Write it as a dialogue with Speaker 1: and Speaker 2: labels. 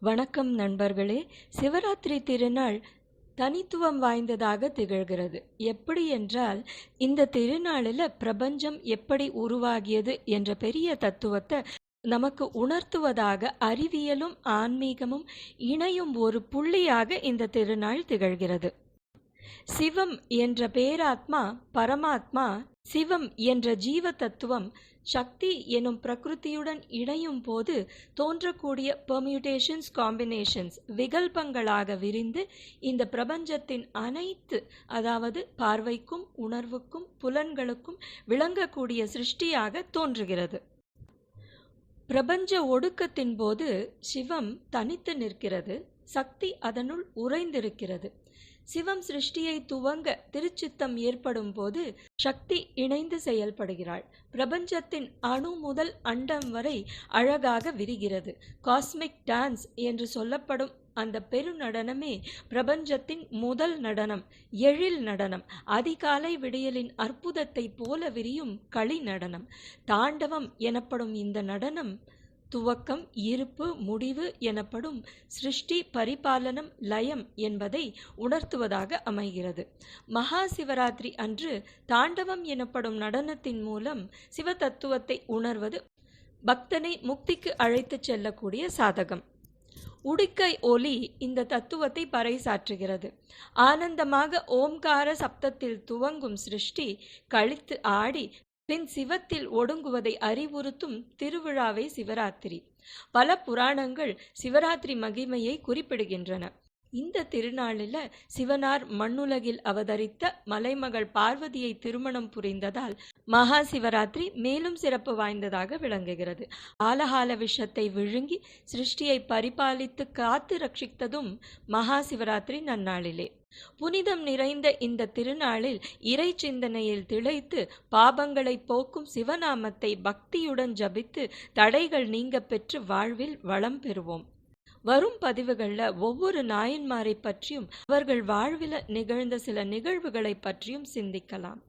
Speaker 1: வணக்கம் நண்பர்களே. சிவராத்திரி திருநாள் தனித்துவம் வாய்ந்ததாக திகழ்கிறது. எப்படி என்றால் இந்த திருநாளில் பிரபஞ்சம் எப்படி உருவாகியது என்ற பெரிய தத்துவத்தை நமக்கு உணர்த்துவதாக அறிவியலும் ஆன்மீகமும் இணையும் ஒரு புள்ளியாக இந்த திருநாள் திகழ்கிறது. சிவம் என்ற பேராத்மா பரமாத்மா சிவம் என்ற ஜீவ தத்துவம் சக்தி எனும் பிரகிருதியுடன் இணையும் போது தோன்றக்கூடிய பெர்மியூட்டேஷன்ஸ் காம்பினேஷன்ஸ் விகல்பங்களாக விரிந்து இந்த பிரபஞ்சத்தின் அனைத்து அதாவது பார்வைக்கும் உணர்வுக்கும் புலன்களுக்கும் விளங்கக்கூடிய சிருஷ்டியாக தோன்றுகிறது. பிரபஞ்ச ஒடுக்கத்தின் போது சிவம் தனித்து நிற்கிறது. சக்தி அதனுள் உறைந்திருக்கிறது. சிவம் சிருஷ்டியை துவங்க திருச்சித்தம் ஏற்படும் போது சக்தி இணைந்து செயல்படுகிறாள். பிரபஞ்சத்தின் அணு முதல் அண்டம் வரை அழகாக விரிகிறது. காஸ்மிக் டான்ஸ் என்று சொல்லப்படும் அந்த பெருநடனமே பிரபஞ்சத்தின் முதல் நடனம் எழில் நடனம் அதிகாலை விடியலின் அற்புதத்தைப் போல விரியும் களி நடனம். தாண்டவம் எனப்படும் இந்த நடனம் துவக்கம் இருப்பு முடிவு எனப்படும் சிருஷ்டி பரிபாலனம் லயம் என்பதை உணர்த்துவதாக அமைகிறது. மகா சிவராத்திரி அன்று தாண்டவம் எனப்படும் நடனத்தின் மூலம் சிவ தத்துவத்தை உணர்வது பக்தனை முக்திக்கு அழைத்துச் செல்லக்கூடிய சாதகம். உடுக்கை ஒலி இந்த தத்துவத்தை பறைசாற்றுகிறது. ஆனந்தமாக ஓம்கார சப்தத்தில் துவங்கும் சிருஷ்டி கழித்து ஆடி பின் சிவத்தில் ஒடுங்குவதை அறிவுறுத்தும் திருவிழாவே சிவராத்திரி. பல புராணங்கள் சிவராத்திரி மகிமையை குறிப்பிடுகின்றன. இந்த திருநாளில் சிவனார் மண்ணுலகில் அவதரித்த மலைமகள் பார்வதியை திருமணம் புரிந்ததால் மகா சிவராத்திரி மேலும் சிறப்பு வாய்ந்ததாக விளங்குகிறது. ஆலகால விஷத்தை விழுங்கி சிருஷ்டியை பரிபாலித்து காத்து ரட்சித்ததும் மகா சிவராத்திரி நன்னாளிலே. புனிதம் நிறைந்த இந்த திருநாளில் இறை சிந்தனையில் திளைத்து பாபங்களை போக்கும் சிவநாமத்தை பக்தியுடன் ஜபித்து தடைகள் நீங்க பெற்று வாழ்வில் வளம் பெறுவோம். வரும் பதிவுகளில் ஒவ்வொரு நாயன்மாரை பற்றியும் அவர்கள் வாழ்வில் நிகழ்ந்த சில நிகழ்வுகளை பற்றியும் சிந்திக்கலாம்.